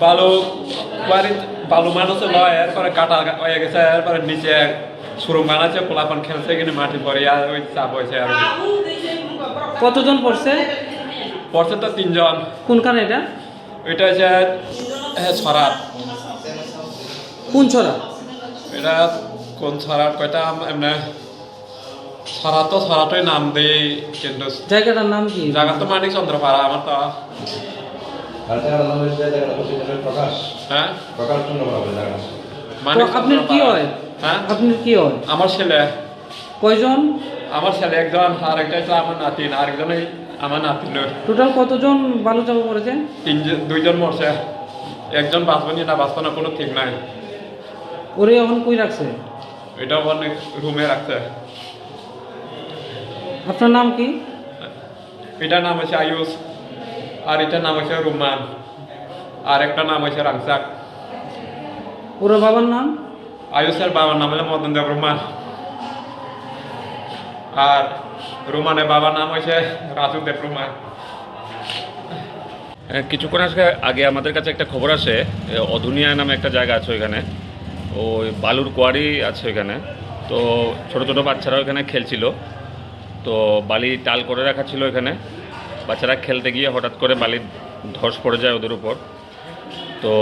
বালু বাড়ি বালু মানুষে লয় এরপরে কাটা হয়ে গেছে এরপরে নিচে সুরম বানাচ্ছে পোলাপন খেলছে কিন্তু মাটি পরে আর ওই চাপ হয়েছে আর কতজন পড়ছে? পড়ছে তো তিনজন। কোনখানে এটা? ওইটা হচ্ছে এ, ছড়ার কোন ছড়া? এটা কোন ছড়ার কয়টা? এমনি ছড়া তো ছড়াটাই নাম দেই কিন্তু। জায়গাটার নাম কি? জায়গা তো মানিক চন্দ্রপাড়া আমার তো আর প্রকাশ? হ্যাঁ? আপনার কি হয়? হ্যাঁ? আপনার কি হয়? আমার ছেলে। কয়জন? আমার ছেলে একজন আর একটা আমার নাতিন আরেকজন ওই আমার নাতিন টোটাল কতজন বালু চাপা পড়েছে? তিনজন দুইজন মরছে। একজন বাঁচবে নি বাঁচবে না কোনো ঠিক নাই। ওরে এখন কই রাখছে? এটাও অনেক রুমে রাখছে। আপনার নাম কি? এটার নাম হচ্ছে আয়ুষ। আর এটার নাম হচ্ছে রুমান। আর একটা নাম হচ্ছে রাংসাক। ওরা বাবার নাম? আয়ুষের বাবার নাম হলো মদন দেব রুমান। আর রুমানের বাবার নাম হয়েছে রাজু দেব রুমান। কিছুক্ষণ আজকে আগে আমাদের কাছে একটা খবর আসে অধুনিয়া নামে একটা জায়গা আছে ওইখানে। ওই বালুর কোয়ারি আছে ওইখানে। তো ছোট ছোট বাচ্চারা ওইখানে খেলছিল। তো বালি টাল করে রাখা ছিল ওইখানে। বাচ্চারা খেলতে গিয়ে হঠাৎ করে বালি ধস পড়ে যায় ওদের উপর। তো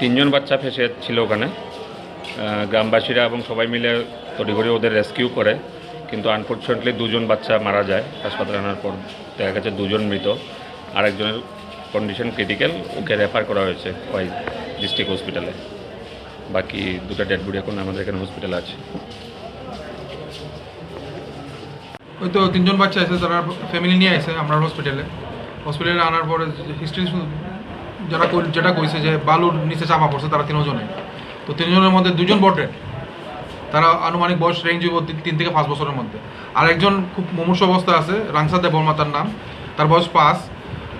তিনজন বাচ্চা ফেসে ছিল ওখানে। গ্রামবাসীরা এবং সবাই মিলে তড়িঘড়ি ওদের রেস্কিউ করে। কিন্তু আনফর্চুনেটলি দুজন বাচ্চা মারা যায়। হাসপাতালে আনার পর দেখা গেছে দুজন মৃত। আরেকজনের কন্ডিশন ক্রিটিক্যাল ওকে রেফার করা হয়েছে ওই ডিস্ট্রিক্ট হসপিটালে বাকি দুটো ডেড বডি এখন আমাদের এখানে হসপিটালে আছে। ওই তো তিনজন বাচ্চা আছে, তারা ফ্যামিলি নিয়ে আসে আমরা হসপিটালে হসপিটালে আনার পরে হিস্ট্রি যারা যেটা কইছে যে বালুর নিচে চাপা পড়ছে, তারা তিনজনে। তো তিনজনের মধ্যে দুজন বটেন তারা আনুমানিক বয়স রেঞ্জ তিন- থেকে পাঁচ বছরের মধ্যে। আর একজন খুব মুমূর্ষ অবস্থা আছে রাংসা দেব তার নাম। তার বয়স পাঁচ।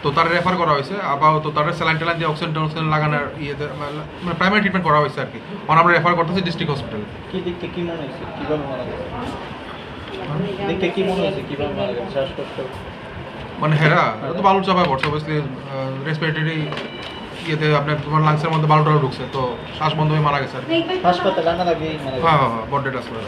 তো তার রেফার করা হয়েছে। আপাতত তার স্যালাইন ট্যালাইন দিয়ে অক্সিজেন টক্সিজেন লাগানোর ইয়েতে মানে প্রাইমারি ট্রিটমেন্ট করা হয়েছে আর কি। আমরা রেফার করতেছি ডিস্ট্রিক্ট হসপিটালে দেখতে কি মনে হয়েছে? কীভাবে মারা গেছে শ্বাসকষ্ট মানে হেরা তো বালুর চাপায় পড়ছে অবভিয়াসলি রেসপিরেটরি ইয়েতে আপনার তোমার লাংসের মধ্যে বালুটা ঢুকছে তো শ্বাস বন্ধ হয়ে মারা গেছে আর। হাসপাতালে হ্যাঁ হ্যাঁ হ্যাঁ বড ডেট আসলে